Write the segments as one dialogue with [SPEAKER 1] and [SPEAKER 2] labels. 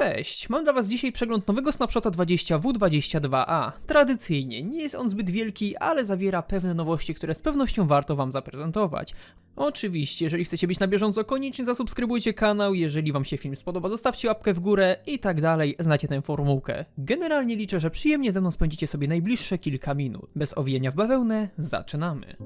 [SPEAKER 1] Cześć, mam dla Was dzisiaj przegląd nowego Snapshota 20W22A. Tradycyjnie, nie jest on zbyt wielki, ale zawiera pewne nowości, które z pewnością warto Wam zaprezentować. Oczywiście, jeżeli chcecie być na bieżąco, koniecznie zasubskrybujcie kanał, jeżeli Wam się film spodoba, zostawcie łapkę w górę i tak dalej, znacie tę formułkę. Generalnie liczę, że przyjemnie ze mną spędzicie sobie najbliższe kilka minut. Bez owijania w bawełnę, zaczynamy.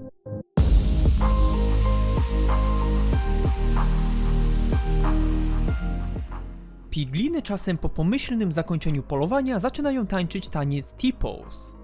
[SPEAKER 1] Pigliny czasem po pomyślnym zakończeniu polowania zaczynają tańczyć taniec T-pose.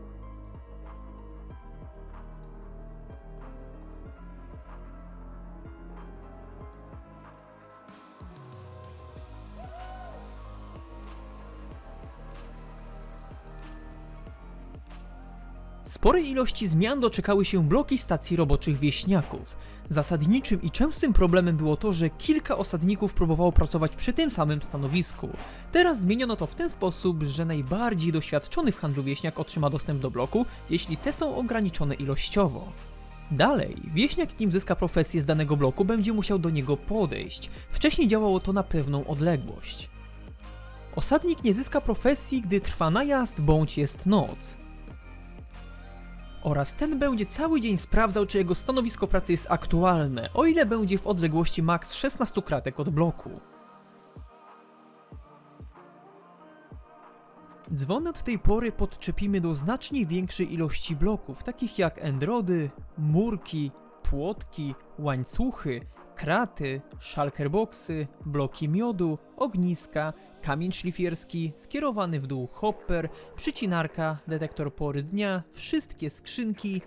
[SPEAKER 1] Sporej ilości zmian doczekały się bloki stacji roboczych wieśniaków. Zasadniczym i częstym problemem było to, że kilka osadników próbowało pracować przy tym samym stanowisku. Teraz zmieniono to w ten sposób, że najbardziej doświadczony w handlu wieśniak otrzyma dostęp do bloku, jeśli te są ograniczone ilościowo. Dalej, wieśniak nim zyska profesję z danego bloku, będzie musiał do niego podejść. Wcześniej działało to na pewną odległość. Osadnik nie zyska profesji, gdy trwa najazd bądź jest noc oraz ten będzie cały dzień sprawdzał, czy jego stanowisko pracy jest aktualne, o ile będzie w odległości maks 16 kratek od bloku. Dzwony od tej pory podczepimy do znacznie większej ilości bloków, takich jak endrody, murki, płotki, łańcuchy, kraty, shulkerboxy, bloki miodu, ogniska, kamień szlifierski, skierowany w dół hopper, przycinarka, detektor pory dnia, wszystkie skrzynki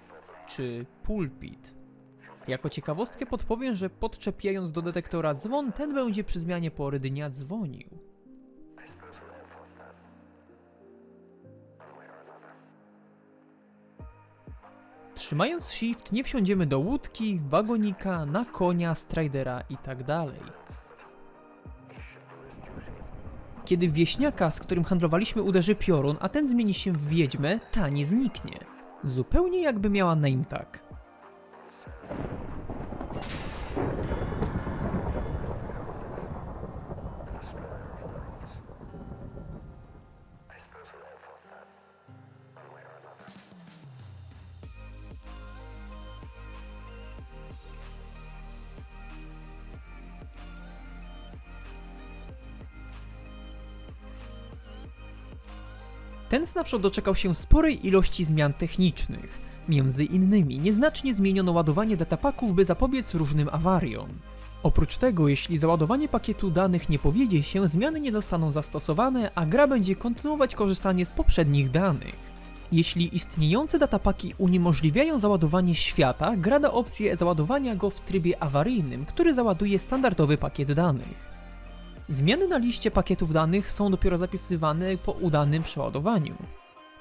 [SPEAKER 1] czy pulpit. Jako ciekawostkę podpowiem, że podczepiając do detektora dzwon, ten będzie przy zmianie pory dnia dzwonił. Trzymając shift nie wsiądziemy do łódki, wagonika, na konia, stridera i tak. Kiedy wieśniaka, z którym handlowaliśmy uderzy piorun, a ten zmieni się w wiedźmę, ta nie zniknie. Zupełnie jakby miała name tag. Ten snapshot doczekał się sporej ilości zmian technicznych. Między innymi nieznacznie zmieniono ładowanie datapaków, by zapobiec różnym awariom. Oprócz tego, jeśli załadowanie pakietu danych nie powiedzie się, zmiany nie zostaną zastosowane, a gra będzie kontynuować korzystanie z poprzednich danych. Jeśli istniejące datapaki uniemożliwiają załadowanie świata, gra da opcję załadowania go w trybie awaryjnym, który załaduje standardowy pakiet danych. Zmiany na liście pakietów danych są dopiero zapisywane po udanym przeładowaniu.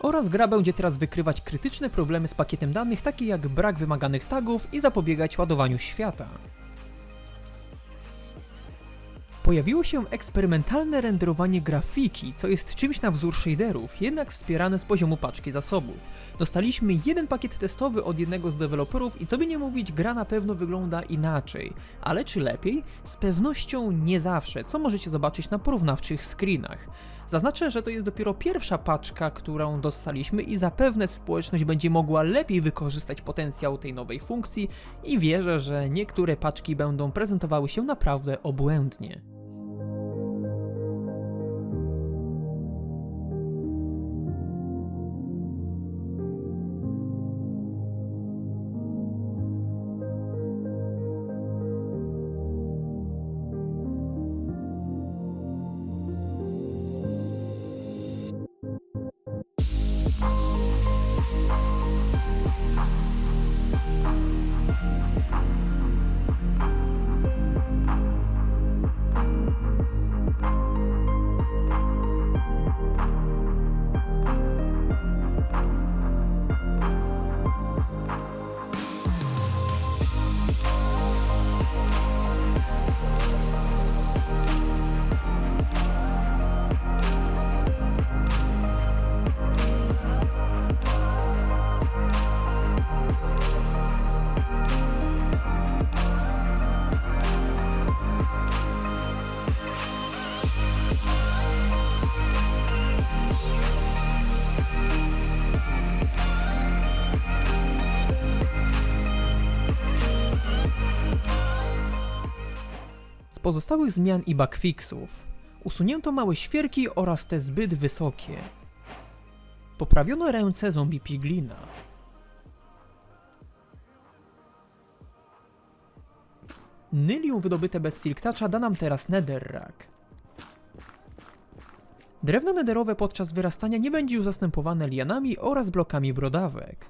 [SPEAKER 1] Oraz gra będzie teraz wykrywać krytyczne problemy z pakietem danych, takie jak brak wymaganych tagów i zapobiegać ładowaniu świata. Pojawiło się eksperymentalne renderowanie grafiki, co jest czymś na wzór shaderów, jednak wspierane z poziomu paczki zasobów. Dostaliśmy jeden pakiet testowy od jednego z deweloperów i co by nie mówić, gra na pewno wygląda inaczej. Ale czy lepiej? Z pewnością nie zawsze, co możecie zobaczyć na porównawczych screenach. Zaznaczę, że to jest dopiero pierwsza paczka, którą dostaliśmy i zapewne społeczność będzie mogła lepiej wykorzystać potencjał tej nowej funkcji i wierzę, że niektóre paczki będą prezentowały się naprawdę obłędnie. Pozostałych zmian i bugfixów. Usunięto małe świerki oraz te zbyt wysokie. Poprawiono ręce zombie piglina. Nylium wydobyte bez silktacza da nam teraz netherrack. Drewno nederowe podczas wyrastania nie będzie już zastępowane lianami oraz blokami brodawek.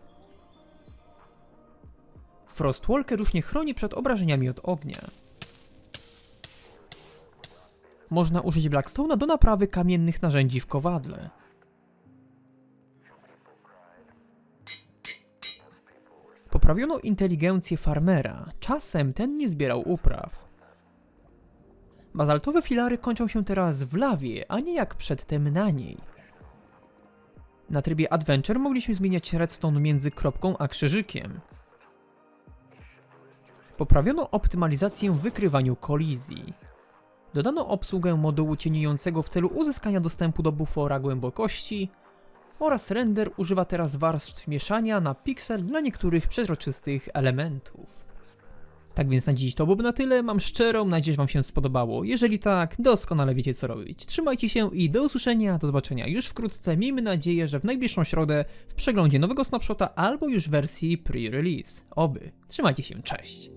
[SPEAKER 1] Frostwalker już nie chroni przed obrażeniami od ognia. Można użyć Blackstone'a do naprawy kamiennych narzędzi w kowadle. Poprawiono inteligencję farmera. Czasem ten nie zbierał upraw. Bazaltowe filary kończą się teraz w lawie, a nie jak przedtem na niej. Na trybie Adventure mogliśmy zmieniać redstone między kropką a krzyżykiem. Poprawiono optymalizację w wykrywaniu kolizji. Dodano obsługę modułu cieniującego w celu uzyskania dostępu do bufora głębokości oraz render używa teraz warstw mieszania na piksel dla niektórych przezroczystych elementów. Tak więc na dziś to byłoby na tyle. Mam szczerą nadzieję, że Wam się spodobało. Jeżeli tak, doskonale wiecie co robić. Trzymajcie się i do usłyszenia, do zobaczenia już wkrótce. Miejmy nadzieję, że w najbliższą środę w przeglądzie nowego snapshota albo już wersji pre-release. Oby. Trzymajcie się, cześć.